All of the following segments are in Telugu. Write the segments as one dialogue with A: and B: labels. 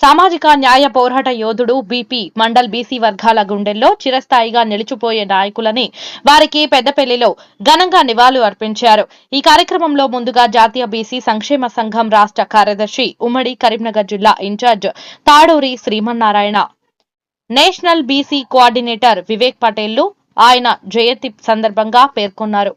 A: సామాజిక న్యాయ పోరాట యోధుడు బీపీ మండల్ బీసీ వర్గాల గుండెల్లో చిరస్థాయిగా నిలిచిపోయే నాయకులని వారికి పెద్దపల్లిలో ఘనంగా నివాళులు అర్పించారు. ఈ కార్యక్రమంలో ముందుగా జాతీయ బీసీ సంక్షేమ సంఘం రాష్ట్ర కార్యదర్శి ఉమ్మడి కరీంనగర్ జిల్లా incharge Taduri Srimannarayana national BC coordinator Vivek Patel ఆయన జయంతి సందర్భంగా పేర్కొన్నారు.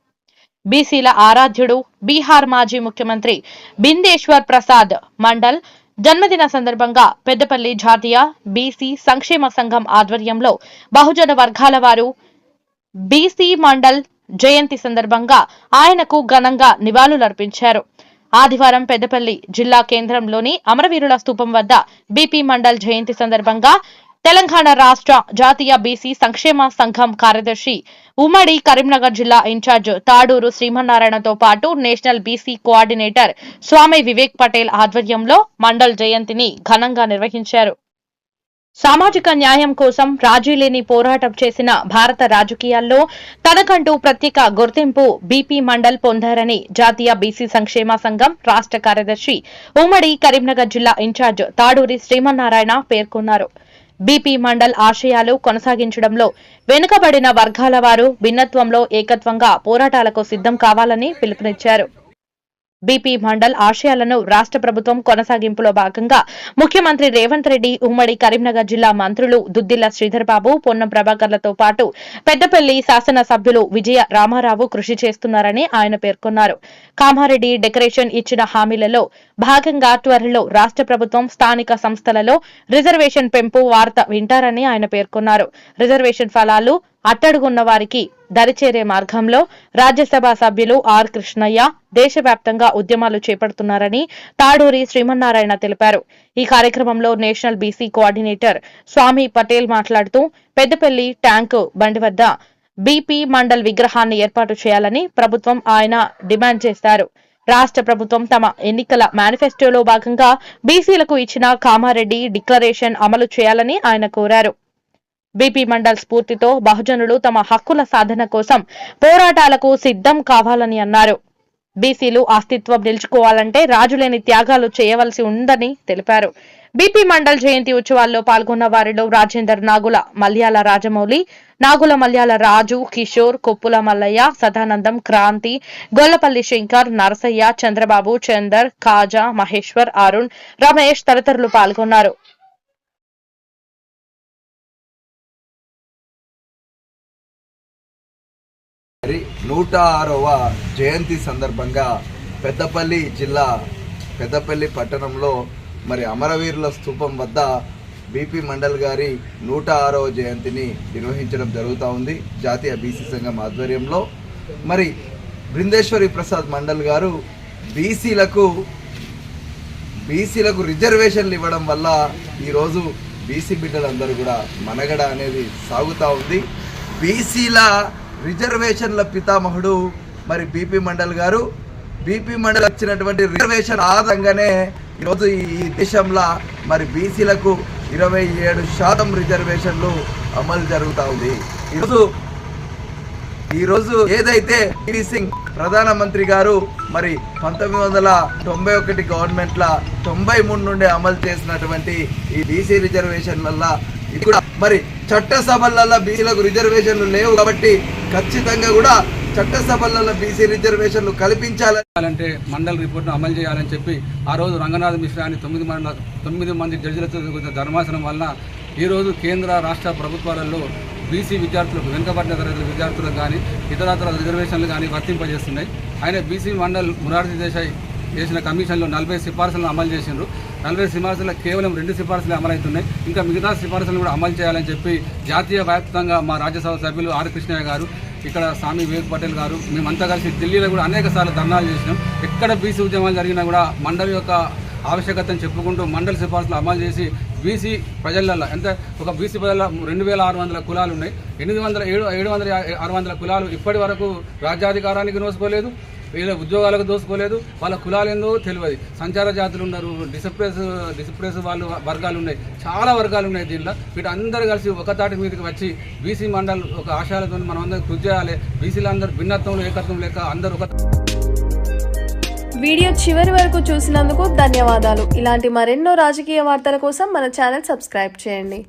A: బీసీల ఆరాధ్యుడు బీహార్ మాజీ ముఖ్యమంత్రి బిందేశ్వర్ ప్రసాద్ మండల్ జన్మదిన సందర్భంగా పెద్దపల్లి జాతీయ బీసీ సంక్షేమ సంఘం ఆధ్వర్యంలో బహుజన వర్గాల వారు బీసీ మండల్ జయంతి సందర్భంగా ఆయనకు ఘనంగా నివాళులర్పించారు. ఆదివారం పెద్దపల్లి జిల్లా కేంద్రంలోని అమరవీరుల స్థూపం వద్ద బీపీ మండల్ జయంతి సందర్భంగా తెలంగాణ రాష్ట్ర జాతీయ బీసీ సంక్షేమ సంఘం కార్యదర్శి ఉమ్మడి కరీంనగర్ జిల్లా ఇన్ఛార్జ్ తాడూరు శ్రీమన్నారాయణతో పాటు national BC coordinator Swamy Vivek Patel ఆధ్వర్యంలో మండల్ జయంతిని ఘనంగా నిర్వహించారు. సామాజిక న్యాయం కోసం రాజీ లేని పోరాటం చేసిన భారత రాజకీయాల్లో తనకంటూ ప్రత్యేక గుర్తింపు బీపీ మండల్ పొందారని జాతీయ బీసీ సంక్షేమ సంఘం రాష్ట్ర కార్యదర్శి ఉమ్మడి కరీంనగర్ జిల్లా ఇన్ఛార్జ్ తాడూరి శ్రీమన్నారాయణ పేర్కొన్నారు. బీపీ మండల్ ఆశయాలు కొనసాగించడంలో వెనుకబడిన వర్గాల వారు భిన్నత్వంలో ఏకత్వంగా పోరాటాలకు సిద్ధం కావాలని పిలుపునిచ్చారు. బీపీ మండల్ ఆశయాలను రాష్ట్ర ప్రభుత్వం కొనసాగింపులో భాగంగా ముఖ్యమంత్రి రేవంత్ రెడ్డి ఉమ్మడి కరీంనగర్ జిల్లా మంత్రులు దుద్దిల్ల శ్రీధర్ బాబు పొన్నం ప్రభాకర్లతో పాటు పెద్దపల్లి శాసనసభ్యులు విజయ రామారావు కృషి చేస్తున్నారని ఆయన పేర్కొన్నారు. కామారెడ్డి డెకరేషన్ ఇచ్చిన హామీలలో భాగంగా త్వరలో రాష్ట్ర ప్రభుత్వం స్థానిక సంస్థలలో రిజర్వేషన్ పెంపు వార్త వింటారని ఆయన పేర్కొన్నారు. రిజర్వేషన్ ఫలాలు అట్టడుగున్న వారికి దరిచేరే మార్గంలో రాజ్యసభ సభ్యులు ఆర్ కృష్ణయ్య దేశవ్యాప్తంగా ఉద్యమాలు చేపడుతున్నారని తాడూరి శ్రీమన్నారాయణ తెలిపారు. ఈ కార్యక్రమంలో national BC coordinator Swamy Patel మాట్లాడుతూ పెద్దపల్లి ట్యాంకు బండి వద్ద బీపీ మండల్ విగ్రహాన్ని ఏర్పాటు చేయాలని ప్రభుత్వం ఆయన డిమాండ్ చేశారు రాష్ట్ర ప్రభుత్వం తమ ఎన్నికల మేనిఫెస్టోలో భాగంగా బీసీలకు ఇచ్చిన కామారెడ్డి డిక్లరేషన్ అమలు చేయాలని ఆయన కోరారు. బీపీ మండల్ స్ఫూర్తితో బహుజనులు తమ హక్కుల సాధన కోసం పోరాటాలకు సిద్ధం కావాలని అన్నారు. బీసీలు అస్తిత్వం నిలుచుకోవాలంటే రాజులేని త్యాగాలు చేయవలసి ఉందని తెలిపారు. బీపీ మండల్ జయంతి ఉత్సవాల్లో పాల్గొన్న వారిలో రాజేందర్ నాగుల మల్యాల రాజమౌళి నాగుల మల్యాల రాజు కిషోర్ కొప్పుల మల్లయ్య సదానందం క్రాంతి గొల్లపల్లి శంకర్ నరసయ్య చంద్రబాబు చందర్ కాజా మహేశ్వర్ అరుణ్ రమేష్ తదితరులు పాల్గొన్నారు.
B: మరి నూట ఆరవ జయంతి సందర్భంగా పెద్దపల్లి జిల్లా పెద్దపల్లి పట్టణంలో మరి అమరవీరుల స్థూపం వద్ద బీపీ మండల్ గారి నూట ఆరవ జయంతిని నిర్వహించడం జరుగుతూ ఉంది. జాతీయ బీసీ సంఘం ఆధ్వర్యంలో మరి బృందేశ్వరి ప్రసాద్ మండల్ గారు బీసీలకు బీసీలకు రిజర్వేషన్లు ఇవ్వడం వల్ల ఈరోజు బీసీ బిడ్డలందరూ కూడా మనగడ అనేది సాగుతూ ఉంది. బీసీల రిజర్వేషన్ల పితామహుడు మరి బీపీ మండల్ గారు. బీపీ మండల్ వచ్చినటువంటి రిజర్వేషన్ ఆధారంగానే ఈరోజు ఈ దేశంలో మరి బీసీలకు ఇరవై ఏడు శాతం రిజర్వేషన్లు అమలు జరుగుతూ ఉంది. ఈరోజు ఈరోజు ఏదైతే పీవీ సింగ్ ప్రధానమంత్రి గారు మరి పంతొమ్మిది వందల తొంభై ఒకటి గవర్నమెంట్ల తొంభై మూడు నుండి అమలు చేసినటువంటి ఈ బీసీ రిజర్వేషన్ వల్ల ఇది కూడా మరి చట్టసభలలో బీసీలకు రిజర్వేషన్లు లేవు కాబట్టి ఖచ్చితంగా కూడా చట్టసభలలో బీసీ రిజర్వేషన్లు
C: కల్పించాలంటే మండల రిపోర్ట్ను అమలు చేయాలని చెప్పి ఆ రోజు రంగనాథ్ మిశ్రా అని తొమ్మిది మండల తొమ్మిది మంది జడ్జిలతో ధర్మాసనం వలన ఈరోజు కేంద్ర రాష్ట్ర ప్రభుత్వాలలో బీసీ విద్యార్థులకు వెనుకబడిన తరగతి విద్యార్థులకు కానీ ఇతరతర రిజర్వేషన్లు కానీ వర్తింపజేస్తున్నాయి. ఆయన బీసీ మండల్ మురార్జీ దేశాయ్ చేసిన కమిషన్లో నలభై సిఫార్సులను అమలు చేసిండ్రు. నలభై సిఫార్సుల కేవలం రెండు సిఫార్సులు అమలవుతున్నాయి. ఇంకా మిగతా సిఫార్సులను కూడా అమలు చేయాలని చెప్పి జాతీయ వ్యాప్తంగా మా రాజ్యసభ సభ్యులు ఆర్ కృష్ణయ్య గారు ఇక్కడ స్వామి వివేక్ పటేల్ గారు మేమంతా కలిసి ఢిల్లీలో కూడా అనేక సార్లు ధర్నాలు చేసినాం. ఎక్కడ బీసీ ఉద్యమాలు జరిగినా కూడా మండలి యొక్క ఆవశ్యకతను చెప్పుకుంటూ మండలి సిఫార్సులు అమలు చేసి బీసీ ప్రజలలో ఎంత ఒక బీసీ ప్రజల రెండు వేల ఆరు వందల కులాలు ఉన్నాయి. ఎనిమిది వందల ఏడు ఏడు వందల ఆరు వందల కులాలు ఇప్పటి వరకు రాజ్యాధికారానికి నోసుకోలేదు వీళ్ళ ఉద్యోగాలకు దోసుకోలేదు వాళ్ళ కులాలు ఏందో తెలియదు. సంచార జాతులు ఉన్నారు డిసప్రెస్ డిసప్రెస్ వాళ్ళు వర్గాలు ఉన్నాయి. చాలా వర్గాలు ఉన్నాయి దీనిలో. వీటందరూ కలిసి ఒకతాటి మీదకి వచ్చి బీసీ మండల్ ఒక ఆశయాలతో మనం అందరం కృషి చేయాలి. బీసీలందరూ భిన్నత్వంలో ఏకత్వం లేక అందరూ ఒక
D: వీడియో చివరి వరకు చూసినందుకు ధన్యవాదాలు. ఇలాంటి మరెన్నో రాజకీయ వార్తల కోసం మన ఛానల్ సబ్స్క్రైబ్ చేయండి.